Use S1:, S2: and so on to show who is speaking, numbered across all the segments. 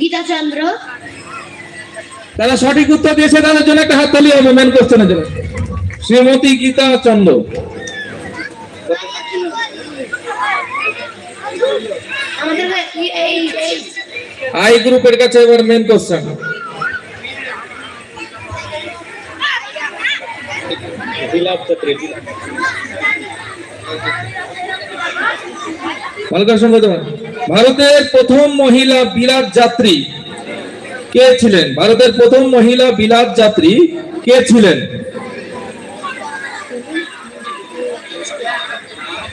S1: গীতাচন্দ্র।
S2: তারা সঠিক উত্তর দিয়েছে তাদের জন্য একটা হাততালি হবে মেন কোশ্চেনের জন্য। শ্রীমতী গীতা চন্দ্র আই গ্রুপের কাছে এবার মেন কোশ্চেন মালকার সঙ্গে তোমার ভারতের প্রথম মহিলা বিলাত যাত্রী কে ছিলেন? ভারতের প্রথম মহিলা বিলাত যাত্রী কে ছিলেন?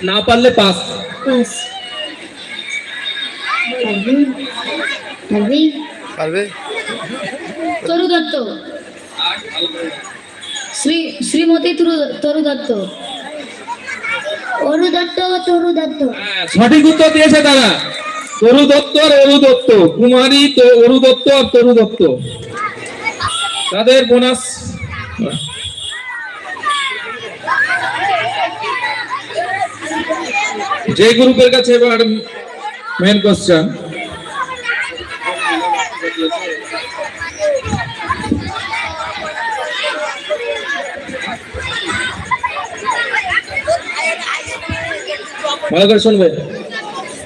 S2: না পারলে পাস।
S1: পারবে? তরু দত্ত শ্রী শ্রীমতী তরু- তরু দত্ত অরু দত্ত তরু দত্ত
S2: সঠিক উত্তর দিয়েছে তারা। তরু দত্ত আর অরু দত্ত কুমারী তো অরু দত্ত আর তরু দত্ত তাদের বোনাস। যে গ্রুপের কাছে এবার মেন কোশ্চেন ভালো করে শুনবে।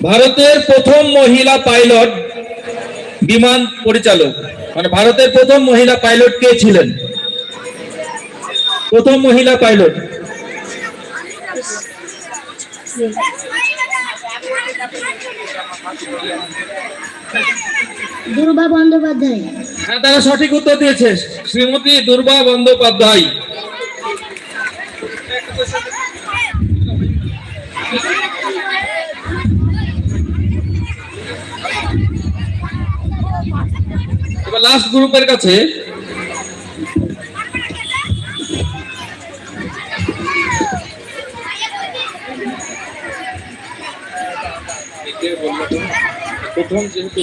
S2: ভারতের প্রথম মহিলা পাইলট বিমান পরিচালক। মানে ভারতের প্রথম মহিলা পাইলট কে ছিলেন? প্রথম মহিলা পাইলট।
S1: দুর্বা বন্দ্যোপাধ্যায়।
S2: হ্যাঁ তারা সঠিক উত্তর দিয়েছে। শ্রীমতী দুর্বা বন্দ্যোপাধ্যায়। এবার লাস্ট গ্রুপের কাছে প্রথম যেহেতু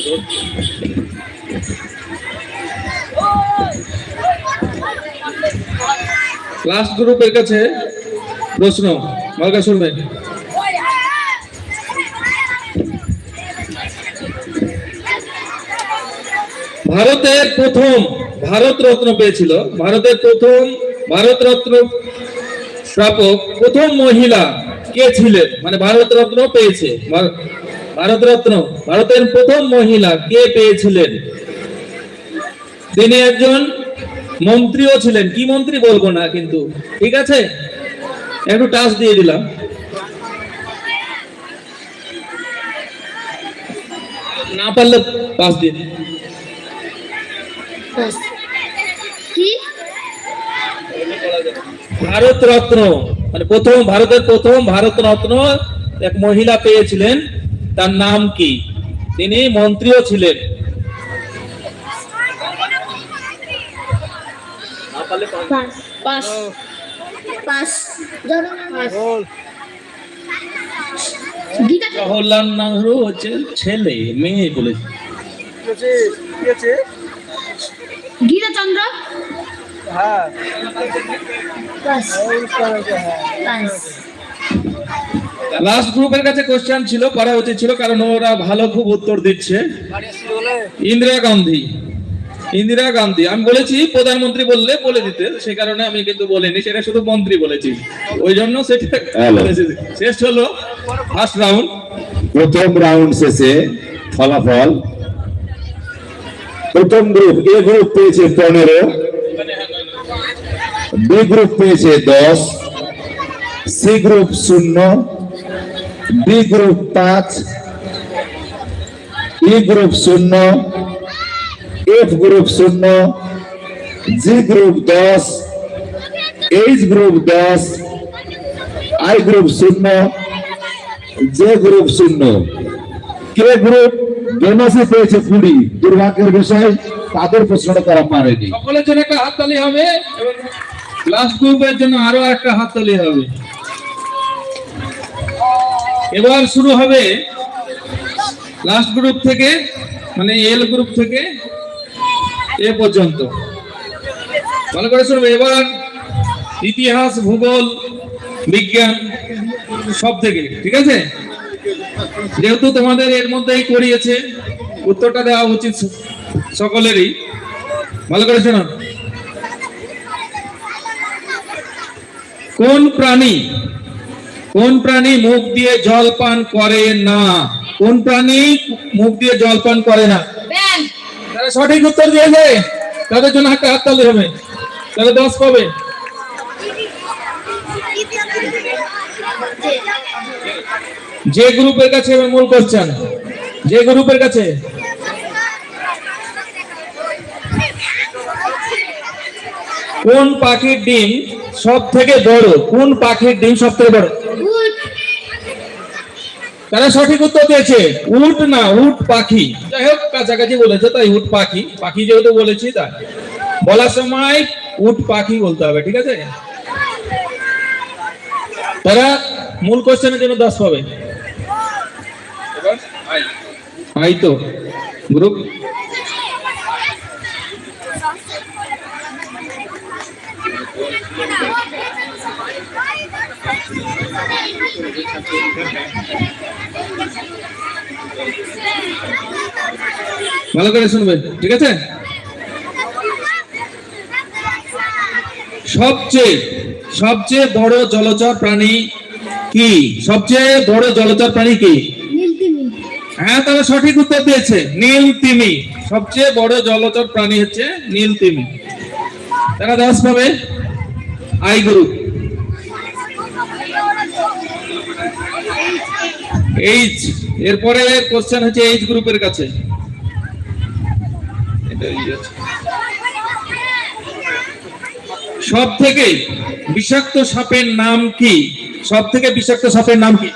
S2: লাস্ট গ্রুপের কাছে প্রশ্ন মালকা শুনবেন ভারতের প্রথম ভারত রত্ন পেয়েছিল। ভারতের প্রথম ভারত রত্ন প্রাপক প্রথম মহিলা কে ছিলেন? মানে ভারত রত্ন পেয়েছে। ভারত রত্ন ভারতের প্রথম মহিলা কে পেয়েছিলেন? তিনি একজন মন্ত্রীও ছিলেন। কি মন্ত্রী বলব না কিন্তু। ঠিক আছে? একটু টাচ দিয়ে দিলাম। না পারলে পাস দিয়ে দিন।
S1: কি?
S2: ভারত রত্ন মানে প্রথম ভারতের প্রথম ভারত রত্ন এক মহিলা পেয়েছিলেন। তার নাম কি? তিনি মন্ত্রীও ছিলেন। জওহরলাল নেহরু হচ্ছে ছেলে মেয়ে বলেছে
S3: আছে
S1: গীতাচন্দ্র
S3: হ্যাঁ
S2: লাস্ট গ্রুপের কাছে কোশ্চেন ছিল করা উচিত ছিল কারণ ওরা ভালো খুব উত্তর দিচ্ছে। ইন্দিরা গান্ধী। ইন্দিরা গান্ধী। আমি বলেছি প্রধানমন্ত্রী বললে বলে দিতে সেই কারণে আমি কিন্তু বলিনি সেটা শুধু মন্ত্রী বলেছি। ওই জন্য সেটা. শেষ হলো ফার্স্ট রাউন্ড
S4: প্রথম রাউন্ড শেষে ফলাফল প্রথম গ্রুপ এ গ্রুপ পেয়েছে পনেরো বি গ্রুপ পেয়েছে দশ সি গ্রুপ শূন্য ডি গ্রুপ পাঁচ ই গ্রুপ শূন্য এফ গ্রুপ শূন্য জি গ্রুপ দশ এইচ গ্রুপ দশ আই গ্রুপ শূন্য যে গ্রুপ শূন্য। কে গ্রুপ বোনাসে পেয়েছে কুড়ি দুর্ভাগ্যের বিষয়, তাদের প্রশ্নটা তারা পারেনি।
S2: সকলের জন্য একটা হাততালি হবে এবং গ্রুপের জন্য আরও একটা হাততালি হবে। এবার শুরু হবে লাস্ট গ্রুপ থেকে মানে এল গ্রুপ থেকে এ পর্যন্ত। ভালো করে শুনবে, এবার ইতিহাস, ভূগোল, বিজ্ঞান সব থেকে, ঠিক আছে? যেহেতু তোমাদের এর মধ্যেই করিয়েছে উত্তরটা দেওয়া উচিত সকলেরই ভালো করে শোনো কোন প্রাণী কোন প্রাণী মুখ দিয়ে জল পান করে না কোন প্রাণী মুখ দিয়ে জল পান করে না তারা সঠিক উত্তর দিয়েছে তাদের জন্য একটা হাততালি হবে তাহলে দশ পাবে যে গ্রুপের কাছে এবার মূল কোশ্চেন যে গ্রুপের কাছে? কোন পাখির ডিম সব থেকে বড়? কোন পাখির ডিম সব থেকে বড়?
S1: উট।
S2: তারা সঠিক উত্তর দিয়েছে উট না উট পাখি। যাই হোক কাছাকাছি বলেছে তাই উট পাখি। পাখি যেহেতু বলেছি তাই। বলার সময় উট পাখি বলতে হবে ঠিক আছে? তারা মূল কোশ্চেনের জন্য দশ পাবে। আই তো? গ্রুপ ভালো করে শুনবে, ঠিক আছে? সবচেয়ে সবচেয়ে বড় জলচর প্রাণী কি? সবচেয়ে বড় জলচর প্রাণী কি? হ্যাঁ তারা সঠিক উত্তর দিয়েছে নীল তিমি সবচেয়ে বড় জলচর প্রাণী হচ্ছে নীল তিমি তারা পাবে আই এইচ এরপরে কোশ্চেন হচ্ছে এইচ গ্রুপের কাছে। সব থেকে বিষাক্ত সাপের নাম কি? সব থেকে বিষাক্ত সাপের নাম কি?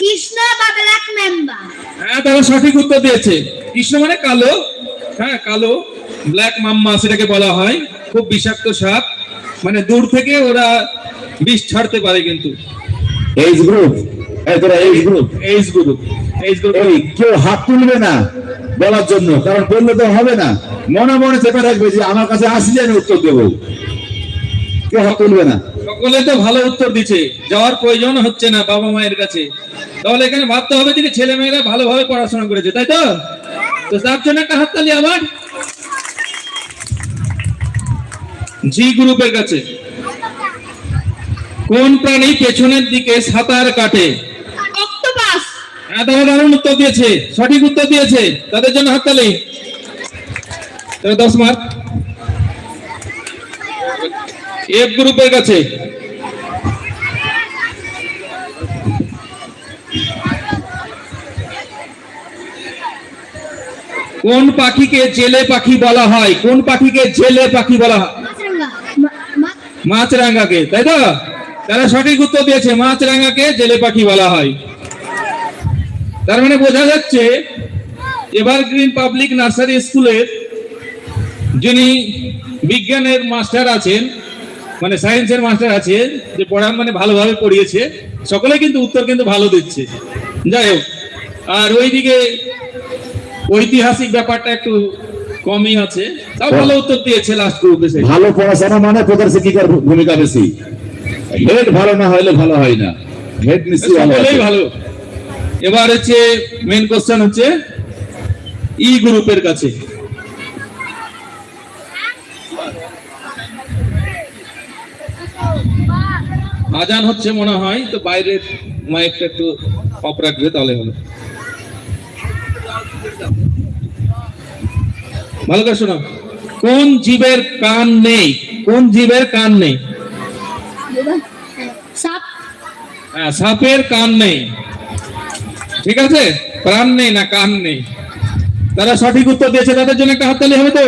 S1: কৃষ্ণ বা ব্ল্যাক মেম্বার
S2: হ্যাঁ তারা সঠিক উত্তর দিয়েছে। কৃষ্ণ মানে কালো। হ্যাঁ কালো। ব্ল্যাক মাম্মা সেটাকে বলা হয়। খুব বিষাক্ত সাপ। মানে দূর থেকে ওরা বিষ ছাড়তে পারে কিন্তু।
S4: এইচ গ্রুপ এই তোরা H group
S2: H group H group
S4: এই কেউ হাত তুলবে না বলার জন্য কারণ বললে তো হবে না। মনে মনে চেপে রাখবে যে আমার কাছে আসলে আমি উত্তর দেবো। কেউ হাত তুলবে না।
S2: সকলে তো ভালো উত্তর দিচ্ছে। যাওয়ার প্রয়োজন হচ্ছে না বাবা মায়ের কাছে। তাহলে এখানে ভাবতে হবে যে ছেলে মেয়েরা ভালোভাবে পড়াশোনা করেছে তাই তো? তো তার জন্য একটা হাততালি আবার। জি গ্রুপের কাছে। কোন প্রাণী পেছনের দিকে সাঁতার কাটে?
S1: অক্টোপাস
S2: হ্যাঁ তারা দারুণ উত্তর দিয়েছে সঠিক উত্তর দিয়েছে। তাদের জন্য হাততালি। দশ মার্ক এফ গ্রুপের কাছে। কোন পাখিকে জেলে পাখি বলা হয়? কোন পাখিকে জেলে পাখি বলা হয়? মাছরাঙ্গাকে তাই তো? তারা সঠিক উত্তর দিয়েছে মাছরাঙ্গাকে জেলে পাখি বলা হয়। তার মানে বোঝা যাচ্ছে এভারগ্রিন পাবলিক নার্সারি স্কুলের যিনি বিজ্ঞানের মাস্টার আছেন মানে সায়েন্সের মাস্টার আছে যে পড়ান মানে ভালোভাবে পড়িয়েছে সকলে কিন্তু উত্তর কিন্তু ভালো দিচ্ছে। যাই হোক আর ওইদিকে ঐতিহাসিক ব্যাপারটা একটু কমই আছে। তাও ভালো উত্তর দিয়েছে লাস্ট গ্রুপে
S4: ভালো পড়াশোনা মানে প্রধান শিক্ষিকার ভূমিকা বেশি? হেড ভালো না হলে ভালো হয় না। হেড নিশ্চয়ই ভালো
S2: ভালো। এবার হচ্ছে মেন কোশ্চেন হচ্ছে ই গ্রুপের কাছে। আজান হচ্ছে মনে হয় তো বাইরের মাইকটা একটু অফ রাখবে তাহলে হলো ভালো করে শোনো। কোন জীবের কান নেই? কোন জীবের কান নেই?
S1: সাপ।
S2: হ্যাঁ, সাপের কান নেই। ঠিক আছে? প্রাণ নেই না কান নেই। তারা সঠিক উত্তর দিয়েছে তাদের জন্য একটা হাততালি হবে তো?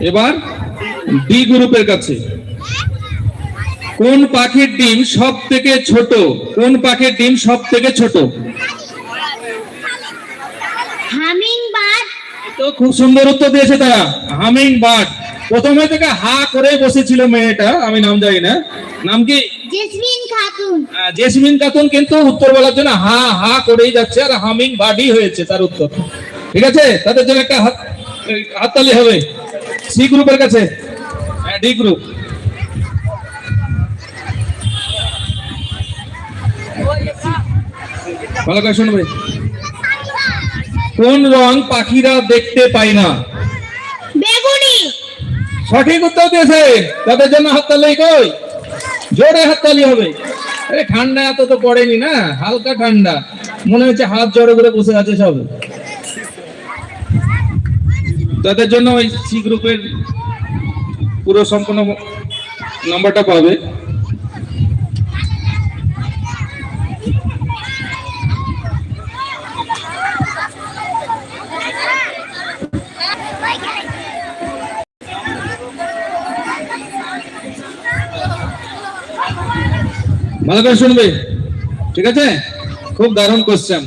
S2: এবার ডি গ্রুপের কাছে। কোন পাখির ডিম সব থেকে ছোট? কোন পাখির ডিম সব থেকে ছোট তো খুব সুন্দর উত্তর দিয়েছে তারা। হামিং বার্ড প্রথমে থেকে হা করে বসেছিল মেয়েটা আমি নাম জানি না। নাম কি?
S1: জেসমিন খাতুন।
S2: জেসমিন খাতুন কিন্তু উত্তর বলার জন্য হা হা করেই যাচ্ছে আর হামিং বার্ডই হয়েছে তার উত্তর। ঠিক আছে? তাদের জন্য একটা হাত হাততালি হবে। সি গ্রুপের কাছে। হ্যাঁ ডি গ্রুপ। ভালো করে শুনবে কোন রং পাখিরা দেখতে পায় না?
S1: বেগুনি।
S2: সঠিক উত্তর দিয়েছে। তাদের জন্য হাততালি কই? জোরে হাততালি হবে। আরে ঠান্ডা এত তো পড়েনি না? হালকা ঠান্ডা। মনে হচ্ছে হাত জড়ো করে বসে আছে সব। তাদের জন্য ওই সি গ্রুপের পুরো সম্পূর্ণ নাম্বারটা পাবে। ভালো করে শুনবে। ঠিক আছে? খুব দারুণ কোশ্চেন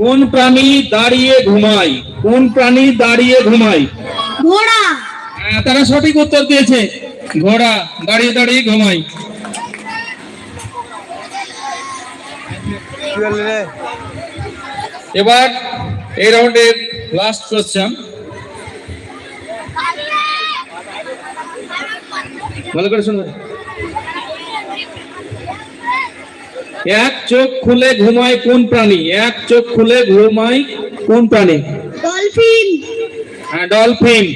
S2: কোন প্রাণী দাঁড়িয়ে ঘুমায়? কোন প্রাণী দাঁড়িয়ে ঘুমায়?
S1: ঘোড়া।
S2: হ্যাঁ, তারা সঠিক উত্তর দিয়েছে। ঘোড়া দাঁড়িয়ে দাঁড়িয়ে ঘুমায়। এবার এই রাউন্ডের লাস্ট কোশ্চেন ভালো করে শুনবে। এক চোখ খুলে ঘুমায় কোন প্রাণী? এক চোখ খুলে ঘুমায় কোন প্রাণী?
S1: ডলফিন।
S2: হ্যাঁ ডলফিন।